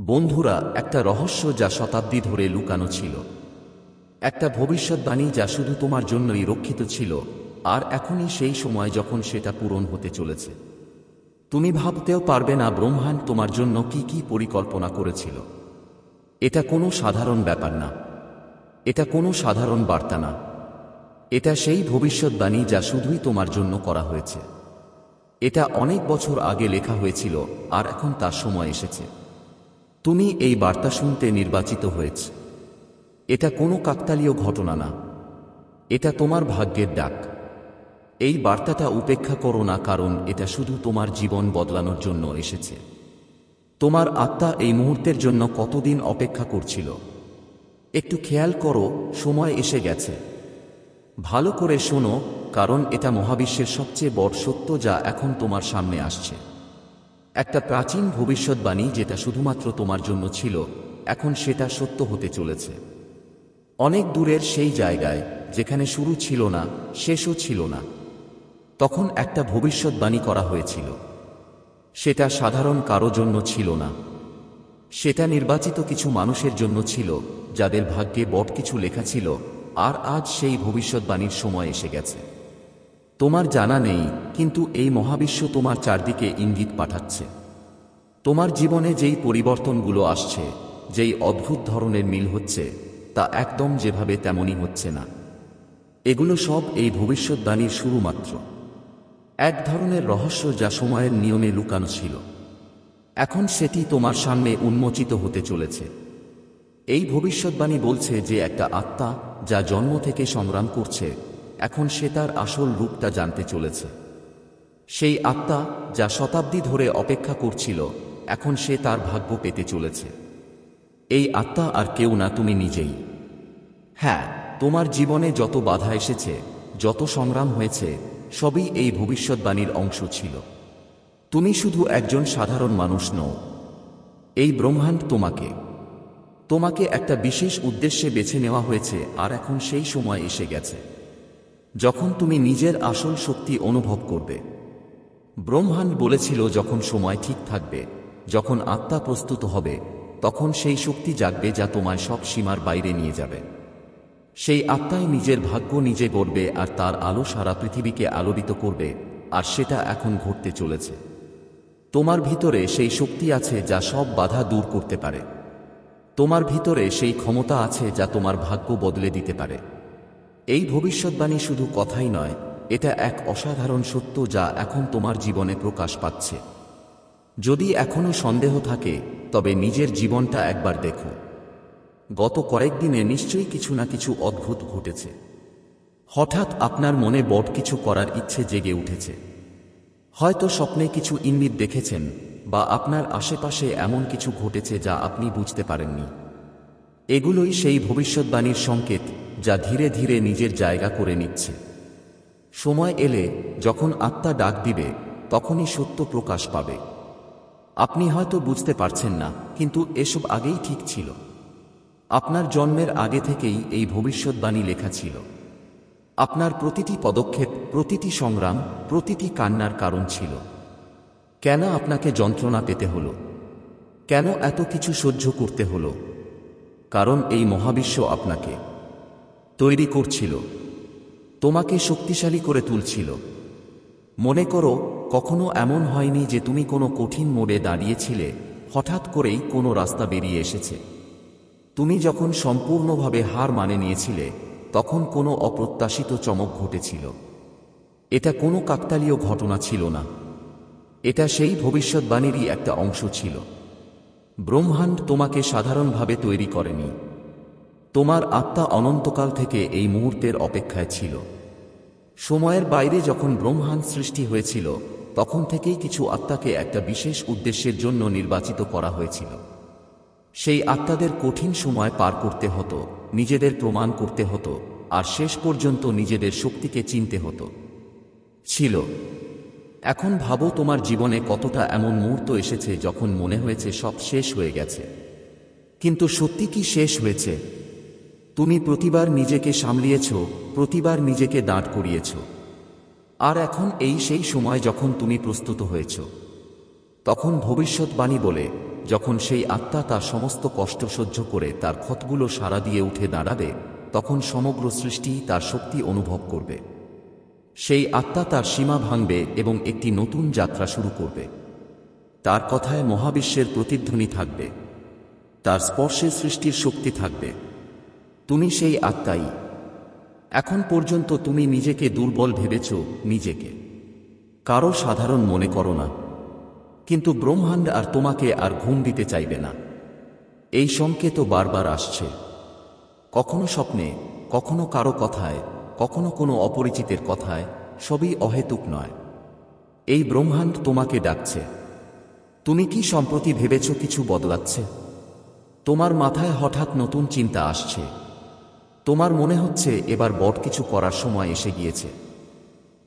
বন্ধুরা, একটা রহস্য যা শতাব্দী ধরে লুকানো ছিল। একটা ভবিষ্যৎবাণী যা শুধু তোমার জন্যই রক্ষিত ছিল, আর এখনই সেই সময় যখন সেটা পূরণ হতে চলেছে। তুমি ভাবতেও পারবে না ব্রহ্মাণ্ড তোমার জন্য কি কি পরিকল্পনা করেছিল। এটা কোনো সাধারণ ব্যাপার না। এটা কোনো সাধারণ বার্তা না। এটা সেই ভবিষ্যৎবাণী যা শুধুই তোমার জন্য করা হয়েছে। এটা অনেক বছর আগে লেখা হয়েছিল, আর এখন তার সময় এসেছে। তুমি এই বার্তা শুনতে নির্বাচিত হয়েছে। এটা কোনো কাকতালীয় ঘটনা না। এটা তোমার ভাগ্যের ডাক। এই বার্তাটা উপেক্ষা করো না, কারণ এটা শুধু তোমার জীবন বদলানোর জন্য এসেছে। তোমার আত্মা এই মুহূর্তের জন্য কতদিন অপেক্ষা করছিল? একটু খেয়াল করো, সময় এসে গেছে। ভালো করে শোনো, কারণ এটা মহাবিশ্বের সবচেয়ে বড় সত্য যা এখন তোমার সামনে আসছে। একটা প্রাচীন ভবিষ্যৎবাণী যেটা শুধুমাত্র তোমার জন্য ছিল, এখন সেটা সত্য হতে চলেছে। অনেক দূরের সেই জায়গায়, যেখানে শুরু ছিল না, শেষও ছিল না, তখন একটা ভবিষ্যৎবাণী করা হয়েছিল। সেটা সাধারণ কারও জন্য ছিল না। সেটা নির্বাচিত কিছু মানুষের জন্য ছিল, যাদের ভাগ্যে বট কিছু লেখা ছিল, আর আজ সেই ভবিষ্যৎবাণীর সময় এসে গেছে। তোমার জানা নেই, কিন্তু এই মহাবিশ্ব তোমার চারদিকে ইঙ্গিত পাঠাচ্ছে। তোমার জীবনে যেই পরিবর্তনগুলো আসছে, যেই অদ্ভুত ধরনের মিল হচ্ছে, তা একদম যেভাবে তেমনই হচ্ছে না। এগুলো সব এই ভবিষ্যৎবাণীর শুরু মাত্র এক ধরনের রহস্য যা সময়ের নিয়মে লুকানো ছিল। এখন সেটি তোমার সামনে উন্মোচিত হতে চলেছে। এই ভবিষ্যৎবাণী বলছে যে একটা আত্মা যা জন্ম থেকে সংগ্রাম করছে এখন সে তার আসল রূপটা জানতে চলেছে। সেই আত্মা যা শতাব্দী ধরে অপেক্ষা করছিল, এখন সে তার ভাগ্য পেতে চলেছে। এই আত্মা আর কেউ না, তুমি নিজেই। হ্যাঁ তোমার জীবনে যত বাধা এসেছে, যত সংগ্রাম হয়েছে, সবই এই ভবিষ্যৎবাণীর অংশ ছিল। তুমি শুধু একজন সাধারণ মানুষ নও। এই ব্রহ্মাণ্ড তোমাকে। তোমাকে একটা বিশেষ উদ্দেশ্যে বেছে নেওয়া হয়েছে, আর এখন সেই সময় এসে গেছে। যখন তুমি নিজের আসল শক্তি অনুভব করবে। ব্রহ্মাণ্ড বলেছিল যখন সময় ঠিক থাকবে, যখন আত্মা প্রস্তুত হবে, তখন সেই শক্তি জাগবে যা তোমায় সব সীমার বাইরে নিয়ে যাবে। সেই আত্মায় নিজের ভাগ্য নিজে গড়বে আর তার আলো সারা পৃথিবীকে আলোড়িত করবে, আর সেটা এখন ঘটতে চলেছে। তোমার ভিতরে সেই শক্তি আছে যা সব বাধা দূর করতে পারে। তোমার ভিতরে সেই ক্ষমতা আছে যা তোমার ভাগ্য বদলে দিতে পারে। এই ভবিষ্যৎবাণী শুধু কথাই নয়, এটা এক অসাধারণ সত্য যা এখন তোমার জীবনে প্রকাশ পাচ্ছে। যদি এখনও সন্দেহ থাকে, তবে নিজের জীবনটা একবার দেখো। গত কয়েকদিনে নিশ্চয়ই কিছু না কিছু অদ্ভুত ঘটেছে। হঠাৎ আপনার মনে বট কিছু করার ইচ্ছে জেগে উঠেছে। হয়তো স্বপ্নে কিছু ইঙ্গিত দেখেছেন, বা আপনার আশেপাশে এমন কিছু ঘটেছে যা আপনি বুঝতে পারেননি। এগুলোই সেই ভবিষ্যৎবাণীর সংকেত যা ধীরে ধীরে নিজের জায়গা করে নিচ্ছে। সময় এলে যখন আত্মা ডাক দিবে, তখনই সত্য প্রকাশ পাবে। আপনি হয়তো বুঝতে পারছেন না, কিন্তু এসব আগেই ঠিক ছিল। আপনার জন্মের আগে থেকেই এই ভবিষ্যৎবাণী লেখা ছিল। আপনার প্রতিটি পদক্ষেপ, প্রতিটি সংগ্রাম, প্রতিটি কান্নার কারণ ছিল। কেন আপনাকে যন্ত্রণা পেতে হলো? কেন এত কিছু সহ্য করতে হলো? কারণ এই মহাবিশ্ব আপনাকে তৈরি করছিল। তোমাকে শক্তিশালী করে তুলছিল। মনে করো, কখনো এমন হয়নি যে তুমি কোনো কঠিন মোড়ে দাঁড়িয়েছিলে, হঠাৎ করেই কোনো রাস্তা বেরিয়ে এসেছে। তুমি যখন সম্পূর্ণভাবে হার মানে নিয়েছিলে, তখন কোনো অপ্রত্যাশিত চমক ঘটেছিল। এটা কোনো কাকতালীয় ঘটনা ছিল না। এটা সেই ভবিষ্যৎবাণীরই একটা অংশ ছিল। ব্রহ্মাণ্ড তোমাকে সাধারণভাবে তৈরি করেনি। তোমার আত্মা অনন্তকাল থেকে এই মুহূর্তের অপেক্ষায় ছিল। সময়ের বাইরে যখন ব্রহ্মাণ্ড সৃষ্টি হয়েছিল, তখন থেকেই কিছু আত্মাকে একটা বিশেষ উদ্দেশ্যের জন্য নির্বাচিত করা হয়েছিল। সেই আত্মাদের কঠিন সময় পার করতে হতো, নিজেদের প্রমাণ করতে হতো, আর শেষ পর্যন্ত নিজেদের শক্তিকে চিনতে হতো। ছিল। এখন ভাবো তোমার জীবনে কতটা এমন মুহূর্ত এসেছে যখন মনে হয়েছে সব শেষ হয়ে গেছে। কিন্তু সত্যি কি শেষ হয়েছে? তুমি প্রতিবার নিজেকে সামলিয়েছ, প্রতিবার নিজেকে দাঁড় করিয়েছ। আর এখন এই সেই সময় যখন তুমি প্রস্তুত হয়েছ। তখন ভবিষ্যৎবাণী বলে, যখন সেই আত্মা তার সমস্ত কষ্ট সহ্য করে তার ক্ষতগুলো সারা দিয়ে উঠে দাঁড়াবে, তখন সমগ্র সৃষ্টি তার শক্তি অনুভব করবে। সেই আত্মা তার সীমা ভাঙবে এবং একটি নতুন যাত্রা শুরু করবে। তার কথায় মহাবিশ্বের প্রতিধ্বনি থাকবে। তার স্পর্শে সৃষ্টির শক্তি থাকবে। তুমি সেই আত্মাই। এখন পর্যন্ত তুমি নিজেকে দুর্বল ভেবেছ, নিজেকে। কারও সাধারণ মনে করো না। কিন্তু ব্রহ্মাণ্ড আর তোমাকে আর ঘুম দিতে চাইবে না। এই সংকেত বারবার আসছে। কখনো স্বপ্নে, কখনো কারও কথায়, কখনো কোনো অপরিচিতের কথায়, সবই অহেতুক নয়। এই ব্রহ্মাণ্ড তোমাকে ডাকছে। তুমি কি সম্প্রতি ভেবেছ কিছু বদলাচ্ছে? তোমার মাথায় হঠাৎ নতুন চিন্তা আসছে। তোমার মনে হচ্ছে এবার বড় কিছু করার সময় এসে গিয়েছে।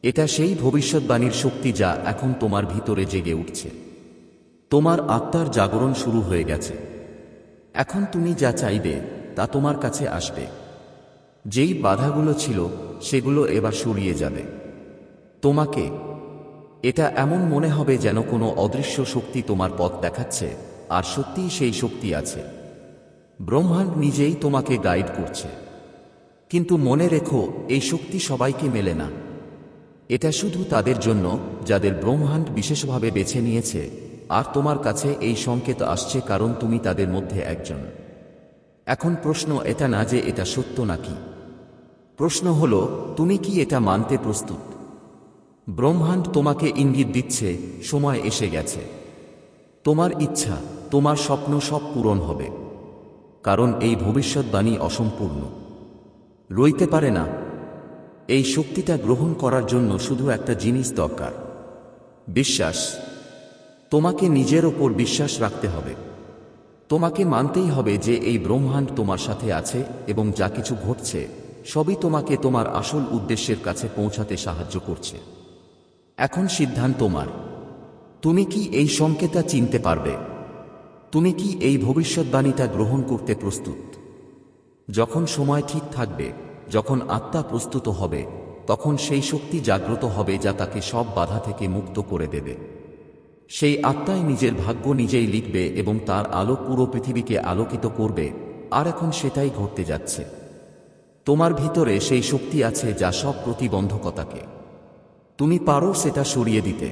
এটা সেই ভবিষ্যৎবাণীর শক্তি যা এখন তোমার ভিতরে জেগে উঠছে। তোমার আত্মার জাগরণ শুরু হয়ে গেছে। এখন তুমি যা চাইবে, তা তোমার কাছে আসবে। যেই বাধাগুলো ছিল, সেগুলো এবার সরিয়ে যাবে। তোমাকে, এটা এমন মনে হবে যেন কোনো অদৃশ্য শক্তি তোমার পথ দেখাচ্ছে, আর সত্যিই সেই শক্তি আছে। ব্রহ্মাণ্ড নিজেই তোমাকে গাইড করছে। কিন্তু মনে রেখো, এই শক্তি সবাইকে মেলে না। এটা শুধু তাদের জন্য, যাদের ব্রহ্মাণ্ড বিশেষভাবে বেছে নিয়েছে। আর তোমার কাছে এই সংকেত আসছে কারণ তুমি তাদের মধ্যে একজন। এখন প্রশ্ন এটা না যে এটা সত্য নাকি? প্রশ্ন হল, তুমি কি এটা মানতে প্রস্তুত? ব্রহ্মাণ্ড তোমাকে ইঙ্গিত দিচ্ছে, সময় এসে গেছে। তোমার ইচ্ছা, তোমার স্বপ্ন সব পূরণ হবে। কারণ এই ভবিষ্যৎবাণী অসম্পূর্ণ। রইতে পারে না। এই শক্তিটা গ্রহণ করার জন্য শুধু একটা জিনিস দরকার। বিশ্বাস। তোমাকে নিজের ওপর বিশ্বাস রাখতে হবে। তোমাকে মানতেই হবে যে এই ব্রহ্মাণ্ড তোমার সাথে আছে এবং যা কিছু ঘটছে, সবই তোমাকে তোমার আসল উদ্দেশ্যের কাছে পৌঁছাতে সাহায্য করছে। এখন সিদ্ধান্ত তোমার। তুমি কি এই সংকেতা চিনতে পারবে? তুমি কি এই ভবিষ্যৎবাণীটা গ্রহণ করতে প্রস্তুত? যখন সময় ঠিক থাকবে, যখন আত্মা প্রস্তুত হবে, তখন সেই শক্তি জাগ্রত হবে যা তাকে সব বাধা থেকে মুক্ত করে দেবে। সেই আত্মাই নিজের ভাগ্য নিজেই লিখবে এবং তার আলো পুরো পৃথিবীকে আলোকিত করবে, আর এখন সেটাই ঘটতে যাচ্ছে। তোমার ভিতরে সেই শক্তি আছে যা সব প্রতিবন্ধকতাকে। তুমি পারো সেটা সরিয়ে দিতে।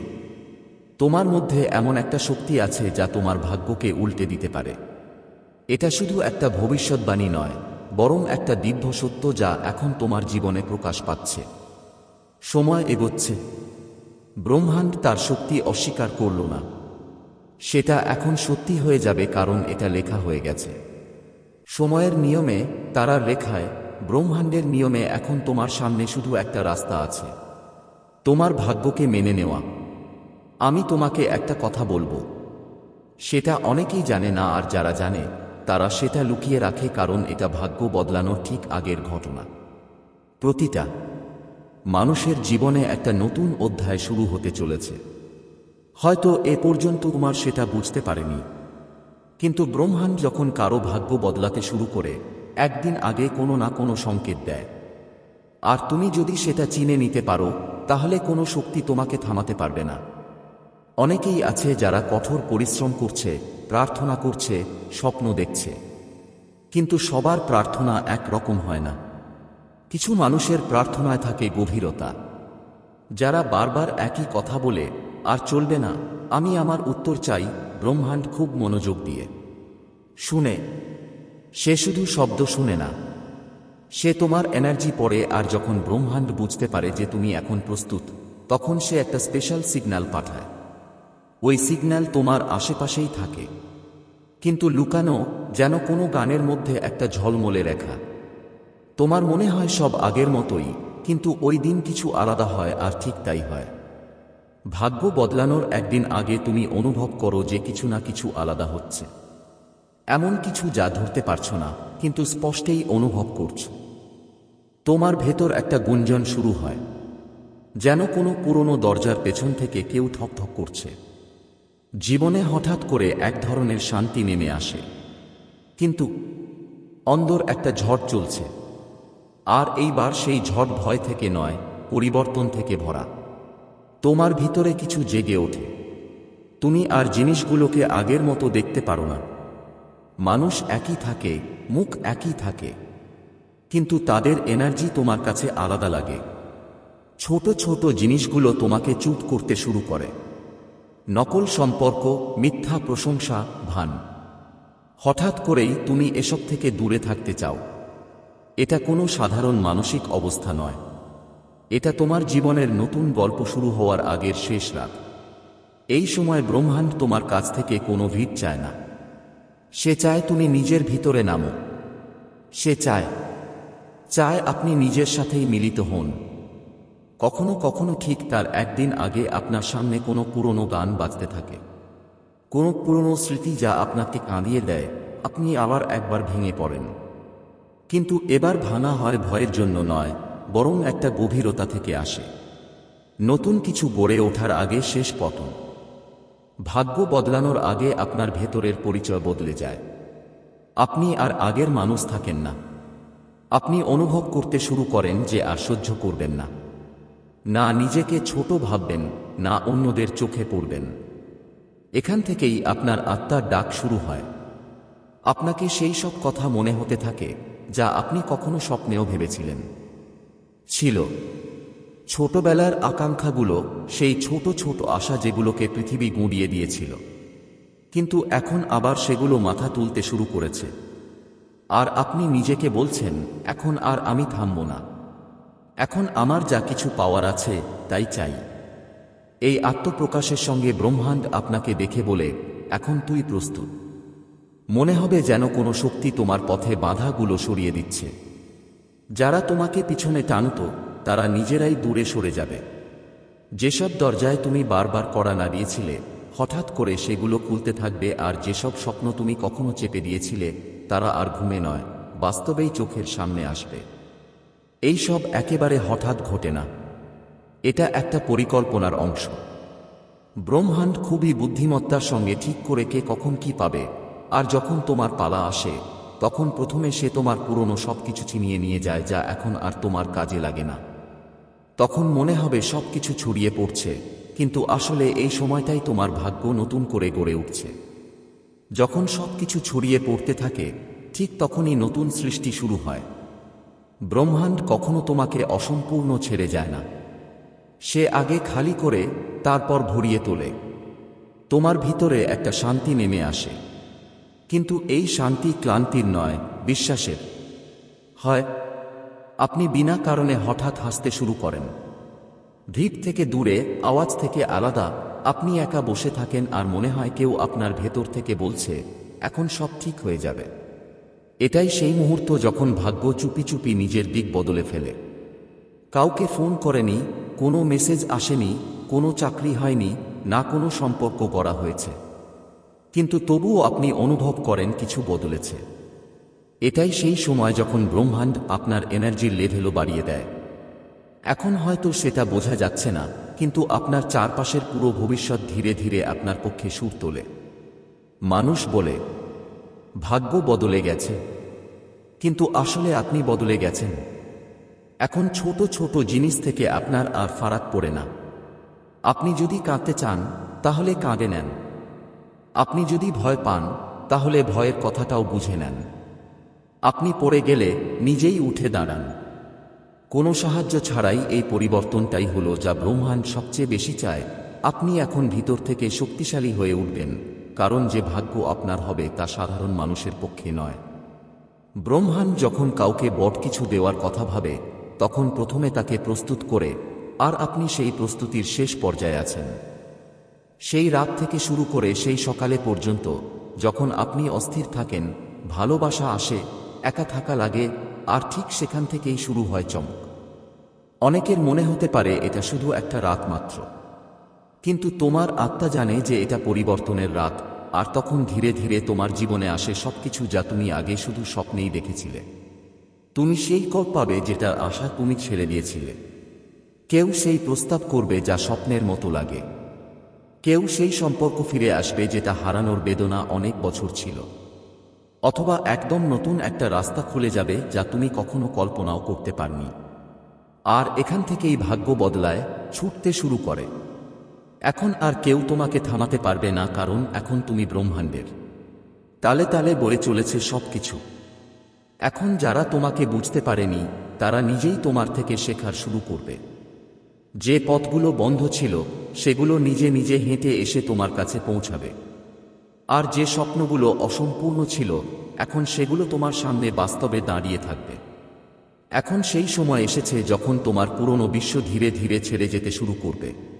তোমার মধ্যে এমন একটা শক্তি আছে যা তোমার ভাগ্যকে উল্টে দিতে পারে। এটা শুধু একটা ভবিষ্যৎবাণী নয়। বরং একটা দিব্য সত্য যা এখন তোমার জীবনে প্রকাশ পাচ্ছে। সময় এগোচ্ছে। ব্রহ্মাণ্ড তার শক্তি অস্বীকার করল না। সেটা এখন সত্যি হয়ে যাবে কারণ এটা লেখা হয়ে গেছে। সময়ের নিয়মে, তারার লেখায়, ব্রহ্মাণ্ডের নিয়মে এখন তোমার সামনে শুধু একটা রাস্তা আছে। তোমার ভাগ্যকে মেনে নেওয়া। আমি তোমাকে একটা কথা বলব। সেটা অনেকেই জানে না আর যারা জানে তারা সেটা লুকিয়ে রাখে কারণ এটা ভাগ্য বদলানোর ঠিক আগের ঘটনা। প্রতিটা মানুষের জীবনে একটা নতুন অধ্যায় শুরু হতে চলেছে। হয়তো এ পর্যন্ত তোমার সেটা বুঝতে পারেনি। কিন্তু ব্রহ্মাণ্ড যখন কারও ভাগ্য বদলাতে শুরু করে, একদিন আগে কোনো না কোনো সংকেত দেয়। আর তুমি যদি সেটা চিনে নিতে পারো, তাহলে কোনো শক্তি তোমাকে থামাতে পারবে না। অনেকেই আছে যারা কঠোর পরিশ্রম করছে প্রার্থনা করছে, স্বপ্ন দেখছে। কিন্তু সবার প্রার্থনা এক রকম হয় না। কিছু মানুষের প্রার্থনায় থাকে গভীরতা। যারা বারবার একই কথা বলে, আর চলবে না, আমি আমার উত্তর চাই ব্রহ্মাণ্ড খুব মনোযোগ দিয়ে। শুনে, সে শুধু শব্দ শুনে না। সে তোমার এনার্জি পড়ে, আর যখন ব্রহ্মাণ্ড বুঝতে পারে যে তুমি এখন প্রস্তুত, তখন সে একটা স্পেশাল সিগন্যাল পাঠায়। ওই সিগন্যাল তোমার আশেপাশেই থাকে। কিন্তু লুকানো যেন কোনো গানের মধ্যে একটা ঝলমলে রেখা। তোমার মনে হয় সব আগের মতোই, কিন্তু ওই দিন কিছু আলাদা হয় আর ঠিক তাই হয়। ভাগ্য বদলানোর একদিন আগে তুমি অনুভব করো যে কিছু না কিছু আলাদা হচ্ছে। এমন কিছু যা ধরতে পারছ না, কিন্তু স্পষ্টেই অনুভব করছ। তোমার ভেতর একটা গুঞ্জন শুরু হয়, যেন কোনো পুরনো দরজার পেছন থেকে কেউ ঠকঠক করছে। জীবনে হঠাৎ করে এক ধরনের শান্তি নেমে আসে। কিন্তু অন্দর একটা ঝড় চলছে। আর এইবার সেই ঝড় ভয় থেকে নয়, পরিবর্তন থেকে ভরা। তোমার ভিতরে কিছু জেগে ওঠে। তুমি আর জিনিসগুলোকে আগের মতো দেখতে পারো না। মানুষ একই থাকে, মুখ একই থাকে। কিন্তু তাদের এনার্জি তোমার কাছে আলাদা লাগে। ছোট ছোট জিনিসগুলো তোমাকে চুপ করতে শুরু করে। নকল সম্পর্ক, মিথ্যা প্রশংসা, ভান। হঠাৎ করেই তুমি এসব থেকে দূরে থাকতে চাও। এটা কোনো সাধারণ মানসিক অবস্থা নয়। এটা তোমার জীবনের নতুন গল্প শুরু হওয়ার আগের শেষ রাত। এই সময় ব্রহ্মাণ্ড তোমার কাছ থেকে কোনো ভিড় চায় না। সে চায় তুমি নিজের ভিতরে নামো। সে চায় চায় আপনি নিজের সাথেই মিলিত হন। কখনো কখনো ঠিক তার একদিন আগে আপনার সামনে কোনো পুরনো গান বাজতে থাকে। কোনো পুরনো স্মৃতি যা আপনাকে কাঁদিয়ে দেয়, আপনি আবার একবার ভেঙে পড়েন। কিন্তু এবার ভাঙা হয় ভয়ের জন্য নয়, বরং একটা গভীরতা থেকে আসে। নতুন কিছু গড়ে ওঠার আগে শেষ পতন। ভাগ্য বদলানোর আগে আপনার ভেতরের পরিচয় বদলে যায়। আপনি আর আগের মানুষ থাকেন না। আপনি অনুভব করতে শুরু করেন যে আর সহ্য করবেন না। না নিজেকে ছোট ভাববেন, না অন্যদের চোখে পড়বেন। এখান থেকেই আপনার আত্মার ডাক শুরু হয়। আপনাকে সেই সব কথা মনে হতে থাকে, যা আপনি কখনো স্বপ্নেও ভেবেছিলেন। ছিল। ছোটবেলার আকাঙ্ক্ষাগুলো, সেই ছোট ছোট আশা যেগুলোকে পৃথিবী গুঁড়িয়ে দিয়েছিল। কিন্তু এখন আবার সেগুলো মাথা তুলতে শুরু করেছে। আর আপনি নিজেকে বলছেন, এখন আর আমি থামব না। এখন আমার যা কিছু পাওয়ার আছে, তাই চাই। এই আত্মপ্রকাশের সঙ্গে ব্রহ্মাণ্ড আপনাকে দেখে বলে, এখন তুই প্রস্তুত। মনে হবে যেন কোনো শক্তি তোমার পথে বাধাগুলো সরিয়ে দিচ্ছে। যারা তোমাকে পিছনে টানত, তারা নিজেরাই দূরে সরে যাবে। যেসব দরজায় তুমি বারবার কড়া নাড়িয়েছিলে, হঠাৎ করে সেগুলো খুলতে থাকবে আর যেসব স্বপ্ন তুমি কখনো চেপে দিয়েছিলে, তারা আর ঘুমে নয়, বাস্তবেই চোখের সামনে আসবে। এই সব একেবারে হঠাৎ ঘটে না। এটা একটা পরিকল্পনার অংশ। ব্রহ্মাণ্ড খুবই বুদ্ধিমত্তার সঙ্গে ঠিক করে কে কখন কি পাবে, আর যখন তোমার পালা আসে, তখন প্রথমে সে তোমার পুরনো সবকিছু ছিনিয়ে নিয়ে যায় যা এখন আর তোমার কাজে লাগে না। তখন মনে হবে সবকিছু ছড়িয়ে পড়ছে, কিন্তু আসলে এই সময়টাই তোমার ভাগ্য নতুন করে গড়ে উঠছে। যখন সবকিছু ছড়িয়ে পড়তে থাকে, ঠিক তখনই নতুন সৃষ্টি শুরু হয়। ব্রহ্মাণ্ড কখনো তোমাকে অসম্পূর্ণ ছেড়ে যায় না। সে আগে খালি করে তারপর ভরিয়ে তোলে। তোমার ভিতরে একটা শান্তি নেমে আসে। কিন্তু এই শান্তি ক্লান্তির নয়, বিশ্বাসের। হয়, আপনি বিনা কারণে হঠাৎ হাসতে শুরু করেন। ভিড় থেকে দূরে, আওয়াজ থেকে আলাদা, আপনি একা বসে থাকেন আর মনে হয় কেউ আপনার ভেতর থেকে বলছে, এখন সব ঠিক হয়ে যাবে। এটাই সেই মুহূর্ত যখন ভাগ্য চুপি চুপি নিজের দিক বদলে ফেলে। কাউকে ফোন করেনি, কোনো মেসেজ আসেনি, কোনো চাকরি হয়নি, না কোনো সম্পর্ক করা হয়েছে। কিন্তু তবুও আপনি অনুভব করেন কিছু বদলেছে। এটাই সেই সময় যখন ব্রহ্মাণ্ড আপনার এনার্জির লেভেলও বাড়িয়ে দেয়। এখন হয়তো সেটা বোঝা যাচ্ছে না, কিন্তু আপনার চারপাশের পুরো ভবিষ্যৎ ধীরে ধীরে আপনার পক্ষে সুর তোলে। মানুষ বলে ভাগ্য বদলে গেছে। কিন্তু আসলে আপনি বদলে গেছেন। এখন ছোট ছোট জিনিস থেকে আপনার আর ফারাক পড়ে না। আপনি যদি কাঁদতে চান, তাহলে কাঁদে নেন। আপনি যদি ভয় পান, তাহলে ভয়ের কথাটাও বুঝে নেন। আপনি পড়ে গেলে নিজেই উঠে দাঁড়ান। কোনো সাহায্য ছাড়াই এই পরিবর্তনটাই হলো যা ব্রহ্মাণ্ড সবচেয়ে বেশি চায়। আপনি এখন ভিতর থেকে শক্তিশালী হয়ে উঠবেন। কারণ যে ভাগ্য আপনার হবে তা সাধারণ মানুষের পক্ষে নয়। ব্রহ্মাণ্ড যখন কাউকে বট কিছু দেওয়ার কথা ভাবে, তখন প্রথমে তাকে প্রস্তুত করে, আর আপনি সেই প্রস্তুতির শেষ পর্যায়ে আছেন। সেই রাত থেকে শুরু করে সেই সকালে পর্যন্ত, যখন আপনি অস্থির থাকেন, ভালোবাসা আসে, একা থাকা লাগে, আর ঠিক সেখান থেকেই শুরু হয় চমক। অনেকের মনে হতে পারে এটা শুধু একটা রাত মাত্র। কিন্তু তোমার আত্মা জানে যে এটা পরিবর্তনের রাত, আর তখন ধীরে ধীরে তোমার জীবনে আসে সবকিছু যা তুমি আগে শুধু স্বপ্নেই দেখেছিলে। তুমি সেই কর পাবে যেটা আশা তুমি ছেড়ে দিয়েছিলে। কেউ সেই প্রস্তাব করবে যা স্বপ্নের মতো লাগে। কেউ সেই সম্পর্ক ফিরে আসবে যেটা হারানোর বেদনা অনেক বছর ছিল। অথবা একদম নতুন একটা রাস্তা খুলে যাবে যা তুমি কখনো কল্পনাও করতে পারনি। আর এখান থেকেই ভাগ্য বদলায়, ছুটতে শুরু করে। এখন আর কেউ তোমাকে থামাতে পারবে না, কারণ এখন তুমি ব্রহ্মাণ্ডের। তালে তালে বলে চলেছে সব কিছু এখন যারা তোমাকে বুঝতে পারেনি, তারা নিজেই তোমার থেকে শেখার শুরু করবে। যে পথগুলো বন্ধ ছিল, সেগুলো নিজে নিজে হেঁটে এসে তোমার কাছে পৌঁছাবে। আর যে স্বপ্নগুলো অসম্পূর্ণ ছিল, এখন সেগুলো তোমার সামনে বাস্তবে দাঁড়িয়ে থাকবে। এখন সেই সময় এসেছে যখন তোমার পুরনো বিশ্ব ধীরে ধীরে ছেড়ে যেতে শুরু করবে।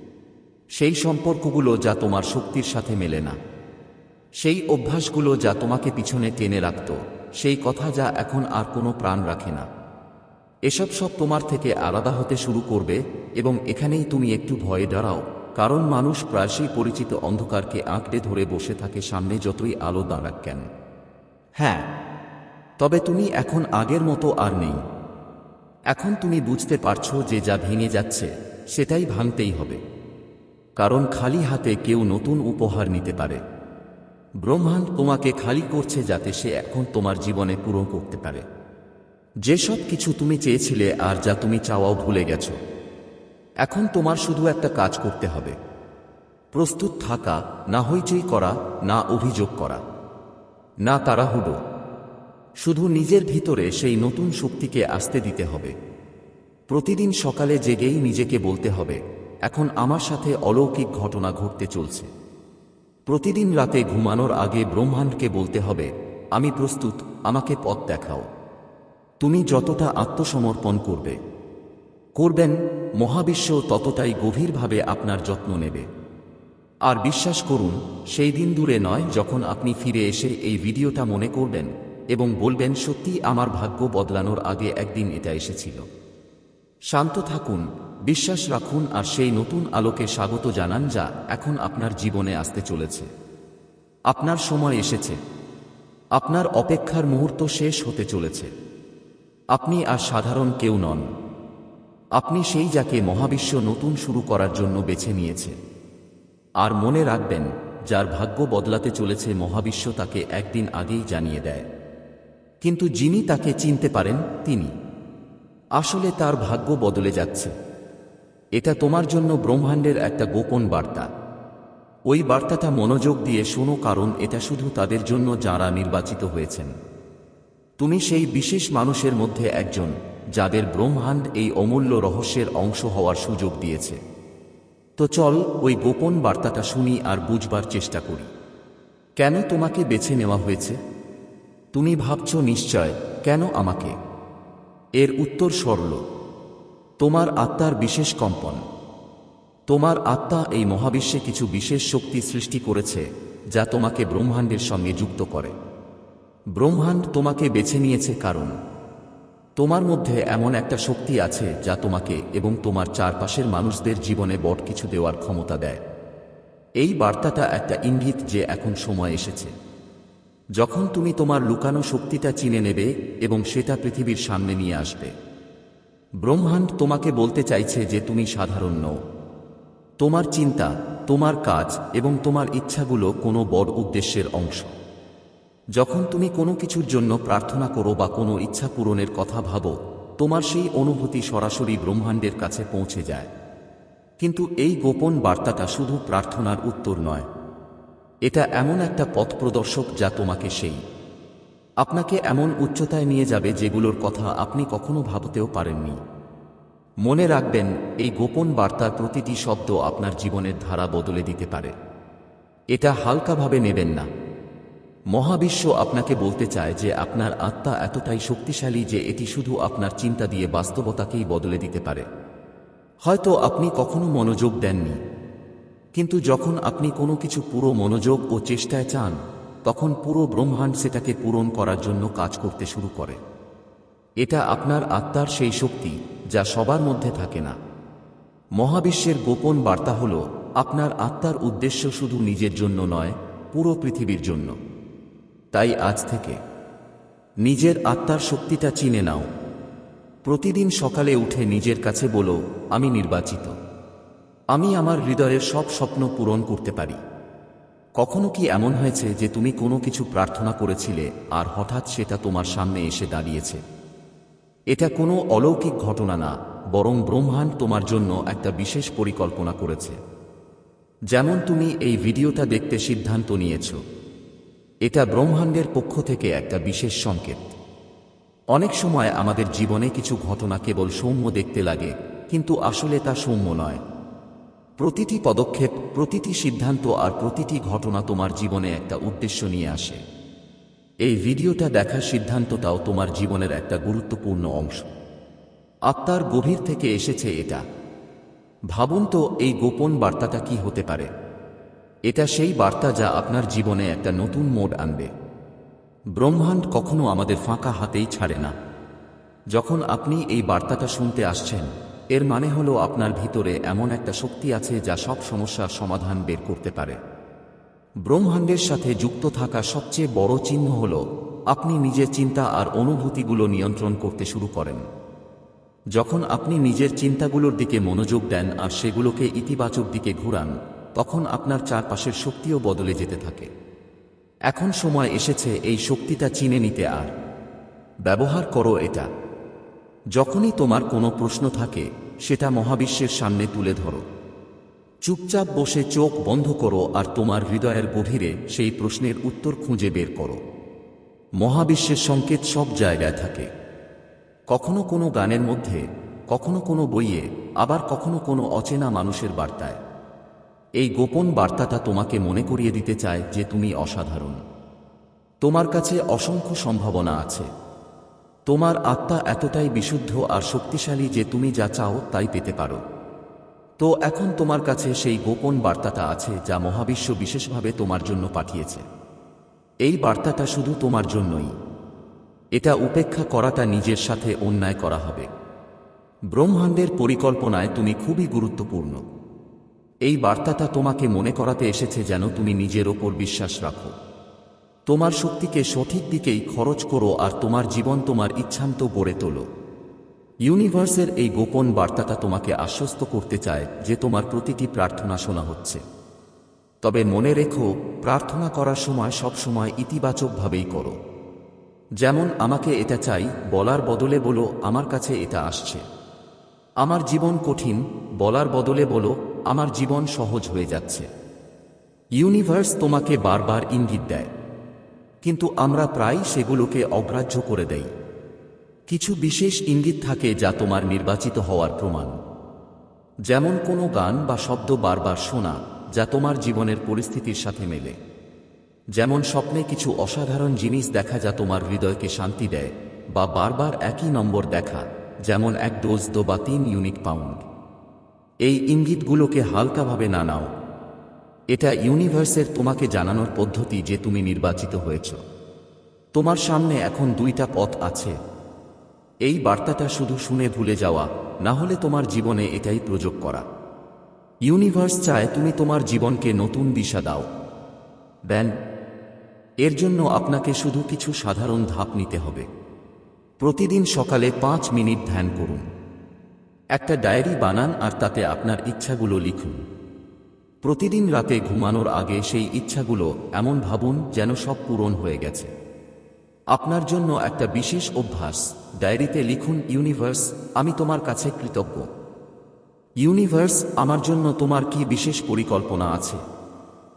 সেই সম্পর্কগুলো যা তোমার শক্তির সাথে মেলে না। সেই অভ্যাসগুলো যা তোমাকে পিছনে টেনে রাখত। সেই কথা যা এখন আর কোনো প্রাণ রাখে না। এসব সব তোমার থেকে আলাদা হতে শুরু করবে এবং এখানেই তুমি একটু ভয়ে দাঁড়াও, কারণ মানুষ প্রায়শই পরিচিত অন্ধকারকে আঁকড়ে ধরে বসে থাকে সামনে যতই আলো দাঁড়াক কেন। হ্যাঁ তবে তুমি এখন আগের মতো আর নেই। এখন তুমি বুঝতে পারছ যে যা ভেঙে যাচ্ছে, সেটাই ভাঙতেই হবে। কারণ খালি হাতে কেউ নতুন উপহার নিতে পারে। ব্রহ্মাণ্ড তোমাকে খালি করছে যাতে সে এখন তোমার জীবনে পূরণ করতে পারে। যেসব কিছু তুমি চেয়েছিলে আর যা তুমি চাওয়াও ভুলে গেছ, এখন তোমার শুধু একটা কাজ করতে হবে। প্রস্তুত থাকা, না হইচই করা, না অভিযোগ করা, না তারা তাড়াহুড়ো। শুধু নিজের ভিতরে সেই নতুন শক্তিকে আসতে দিতে হবে। প্রতিদিন সকালে জেগেই নিজেকে বলতে হবে এখন আমার সাথে অলৌকিক ঘটনা ঘটতে চলছে। প্রতিদিন রাতে ঘুমানোর আগে ব্রহ্মাণ্ডকে বলতে হবে, আমি প্রস্তুত, আমাকে পথ দেখাও। তুমি যতটা আত্মসমর্পণ করবে, করবেন, মহাবিশ্ব ততটাই গভীরভাবে আপনার যত্ন নেবে। আর বিশ্বাস করুন, সেই দিন দূরে নয় যখন আপনি ফিরে এসে এই ভিডিওটা মনে করবেন এবং বলবেন সত্যি আমার ভাগ্য বদলানোর আগে একদিন এটা এসেছিল। শান্ত থাকুন বিশ্বাস রাখুন আর সেই নতুন আলোকে স্বাগত জানান যা এখন আপনার জীবনে আসতে চলেছে। আপনার সময় এসেছে। আপনার অপেক্ষার মুহূর্ত শেষ হতে চলেছে। আপনি আর সাধারণ কেউ নন। আপনি সেই যাকে মহাবিশ্ব নতুন শুরু করার জন্য বেছে নিয়েছে। আর মনে রাখবেন, যার ভাগ্য বদলাতে চলেছে মহাবিশ্ব তাকে একদিন আগেই জানিয়ে দেয়। কিন্তু যিনি তাকে চিনতে পারেন, তিনি। আসলে তার ভাগ্য বদলে যাচ্ছে। এটা তোমার জন্য ব্রহ্মাণ্ডের একটা গোপন বার্তা। ওই বার্তাটা মনোযোগ দিয়ে শোনো, কারণ এটা শুধু তাদের জন্য যারা নির্বাচিত হয়েছেন। তুমি সেই বিশেষ মানুষের মধ্যে একজন, যাদের ব্রহ্মাণ্ড এই অমূল্য রহস্যের অংশ হওয়ার সুযোগ দিয়েছে। তো চল, ওই গোপন বার্তাটা শুনি আর বুঝবার চেষ্টা করি। কেন তোমাকে বেছে নেওয়া হয়েছে? তুমি ভাবছ নিশ্চয়, কেন আমাকে? এর উত্তর সরল। তোমার আত্মার বিশেষ কম্পন। তোমার আত্মা এই মহাবিশ্বে কিছু বিশেষ শক্তি সৃষ্টি করেছে, যা তোমাকে ব্রহ্মাণ্ডের সঙ্গে যুক্ত করে। ব্রহ্মাণ্ড তোমাকে বেছে নিয়েছে কারণ, তোমার মধ্যে এমন একটা শক্তি আছে, যা তোমাকে এবং তোমার চারপাশের মানুষদের জীবনে বট কিছু দেওয়ার ক্ষমতা দেয়। এই বার্তাটা একটা ইঙ্গিত যে এখন সময় এসেছে। যখন তুমি তোমার লুকানো শক্তিটা চিনে নেবে এবং সেটা পৃথিবীর সামনে নিয়ে আসবে। ব্রহ্মাণ্ড তোমাকে বলতে চাইছে যে তুমি সাধারণ নও। তোমার চিন্তা, তোমার কাজ এবং তোমার ইচ্ছাগুলো কোনো বড় উদ্দেশ্যের অংশ। যখন তুমি কোনো কিছুর জন্য প্রার্থনা করো বা কোনো ইচ্ছা পূরণের কথা ভাবো, তোমার সেই অনুভূতি সরাসরি ব্রহ্মাণ্ডের কাছে পৌঁছে যায়। কিন্তু এই গোপন বার্তাটা শুধু প্রার্থনার উত্তর নয়। এটা এমন একটা পথ প্রদর্শক যা তোমাকে সেই আপনাকে এমন উচ্চতায় নিয়ে যাবে যেগুলোর কথা আপনি কখনো ভাবতেও পারেননি। মনে রাখবেন, এই গোপন বার্তার প্রতিটি শব্দ আপনার জীবনের ধারা বদলে দিতে পারে। এটা হালকাভাবে নেবেন না। মহাবিশ্ব আপনাকে বলতে চায় যে আপনার আত্মা এতটাই শক্তিশালী যে এটি শুধু আপনার চিন্তা দিয়ে বাস্তবতাকেই বদলে দিতে পারে। হয়তো আপনি কখনো মনোযোগ দেননি। কিন্তু যখন আপনি কোনো কিছু পুরো মনোযোগ ও চেষ্টায় চান তখন পুরো ব্রহ্মাণ্ড সেটাকে পূরণ করার জন্য কাজ করতে শুরু করে। এটা আপনার আত্মার সেই শক্তি যা সবার মধ্যে থাকে না। মহাবিশ্বের গোপন বার্তা হল, আপনার আত্মার উদ্দেশ্য শুধু নিজের জন্য নয়, পুরো পৃথিবীর জন্য। তাই আজ থেকে নিজের আত্মার শক্তিটা চিনে নাও। প্রতিদিন সকালে উঠে নিজের কাছে বলো, আমি নির্বাচিত। আমি আমার হৃদয়ের সব স্বপ্ন পূরণ করতে পারি। কখনো কি এমন হয়েছে যে তুমি কোনো কিছু প্রার্থনা করেছিলে আর হঠাৎ সেটা তোমার সামনে এসে দাঁড়িয়েছে? এটা কোনো অলৌকিক ঘটনা না, বরং ব্রহ্মাণ্ড তোমার জন্য একটা বিশেষ পরিকল্পনা করেছে। যেমন তুমি এই ভিডিওটা দেখতে সিদ্ধান্ত নিয়েছ। এটা ব্রহ্মাণ্ডের পক্ষ থেকে একটা বিশেষ সংকেত। অনেক সময় আমাদের জীবনে কিছু ঘটনা কেবল সৌম্য দেখতে লাগে, কিন্তু আসলে তা সৌম্য নয়। প্রতিটি পদক্ষেপ, প্রতিটি সিদ্ধান্ত আর প্রতিটি ঘটনা তোমার জীবনে একটা উদ্দেশ্য নিয়ে আসে। এই ভিডিওটা দেখার সিদ্ধান্তটাও তোমার জীবনের একটা গুরুত্বপূর্ণ অংশ। আত্মার গভীর থেকে এসেছে এটা। ভাবুন তো, এই গোপন বার্তাটা কি হতে পারে? এটা সেই বার্তা যা আপনার জীবনে একটা নতুন মোড় আনবে। ব্রহ্মাণ্ড কখনো আমাদের ফাঁকা হাতেই ছাড়ে না। যখন আপনি এই বার্তাটা শুনতে আসছেন এর মানে হলো আপনার ভিতরে এমন একটা শক্তি আছে যা সব সমস্যার সমাধান বের করতে পারে। ব্রহ্মাণ্ডের সাথে যুক্ত থাকা সবচেয়ে বড় চিহ্ন হল, আপনি নিজের চিন্তা আর অনুভূতিগুলো নিয়ন্ত্রণ করতে শুরু করেন। যখন আপনি নিজের চিন্তাগুলোর দিকে মনোযোগ দেন আর সেগুলোকে ইতিবাচক দিকে ঘুরান, তখন আপনার চারপাশের শক্তিও বদলে যেতে থাকে। এখন সময় এসেছে এই শক্তিটা চিনে নিতে আর। ব্যবহার করো এটা। যখনই তোমার কোনো প্রশ্ন থাকে সেটা মহাবিশ্বের সামনে তুলে ধরো। চুপচাপ বসে চোখ বন্ধ করো আর তোমার হৃদয়ের গভীরে সেই প্রশ্নের উত্তর খুঁজে বের করো। মহাবিশ্বের সংকেত সব জায়গায় থাকে। কখনো কোনো গানের মধ্যে, কখনো কোনো বইয়ে, আবার কখনো কোনো অচেনা মানুষের বার্তায়। এই গোপন বার্তাটা তোমাকে মনে করিয়ে দিতে চায় যে তুমি অসাধারণ। তোমার কাছে অসংখ্য সম্ভাবনা আছে। তোমার আত্মা এতটাই বিশুদ্ধ আর শক্তিশালী যে তুমি যা চাও তাই পেতে পারো। তো এখন তোমার কাছে সেই গোপন বার্তাটা আছে যা মহাবিশ্ব বিশেষভাবে তোমার জন্য পাঠিয়েছে। এই বার্তাটা শুধু তোমার জন্যই। এটা উপেক্ষা করাটা নিজের সাথে অন্যায় করা হবে। ব্রহ্মাণ্ডের পরিকল্পনায় তুমি খুবই গুরুত্বপূর্ণ। এই বার্তাটা তোমাকে মনে করাতে এসেছে যেন তুমি নিজের ওপর বিশ্বাস রাখো। তোমার শক্তিকে সঠিক দিকেই খরচ করো আর তোমার জীবন তোমার ইচ্ছান্ত গড়ে তোলো। ইউনিভার্সের এই গোপন বার্তাটা তোমাকে আশ্বস্ত করতে চায় যে তোমার প্রতিটি প্রার্থনা শোনা হচ্ছে। তবে মনে রেখো, প্রার্থনা করার সময় সবসময় ইতিবাচকভাবেই করো। যেমন, আমাকে এটা চাই, বলার বদলে বলো, আমার কাছে এটা আসছে। আমার জীবন কঠিন, বলার বদলে বলো, আমার জীবন সহজ হয়ে যাচ্ছে। ইউনিভার্স তোমাকে বারবার ইঙ্গিত দেয়। কিন্তু আমরা প্রায় সেগুলোকে অগ্রাহ্য করে দেই। কিছু বিশেষ ইঙ্গিত থাকে যা তোমার নির্বাচিত হওয়ার প্রমাণ। যেমন কোনো গান বা শব্দ বারবার শোনা, যা তোমার জীবনের পরিস্থিতির সাথে মেলে। যেমন স্বপ্নে কিছু অসাধারণ জিনিস দেখা যা তোমার হৃদয়কে শান্তি দেয়, বা বারবার একই নম্বর দেখা, যেমন এক ডোজ দো বা তিন ইউনিট পাউন্ড। এই ইঙ্গিতগুলোকে হালকাভাবে না নাও এটা ইউনিভার্সের তোমাকে জানানোর পদ্ধতি যে তুমি নির্বাচিত হয়েছ। তোমার সামনে এখন দুইটা পথ আছে। এই বার্তাটা শুধু শুনে ভুলে যাওয়া, না হলে তোমার জীবনে এটাই প্রযোগ করা। ইউনিভার্স চায় তুমি তোমার জীবনকে নতুন দিশা দাও। দেন, এর জন্য আপনাকে শুধু কিছু সাধারণ ধাপ নিতে হবে। প্রতিদিন সকালে পাঁচ মিনিট ধ্যান করুন। একটা ডায়েরি বানান আর তাতে আপনার ইচ্ছাগুলো লিখুন। প্রতিদিন রাতে ঘুমানোর আগে সেই ইচ্ছাগুলো এমন ভাবুন যেন সব পূরণ হয়ে গেছে। আপনার জন্য একটা বিশেষ অভ্যাস, ডায়েরিতে লিখুন, ইউনিভার্স, আমি তোমার কাছে কৃতজ্ঞ। ইউনিভার্স, আমার জন্য তোমার কি বিশেষ পরিকল্পনা আছে?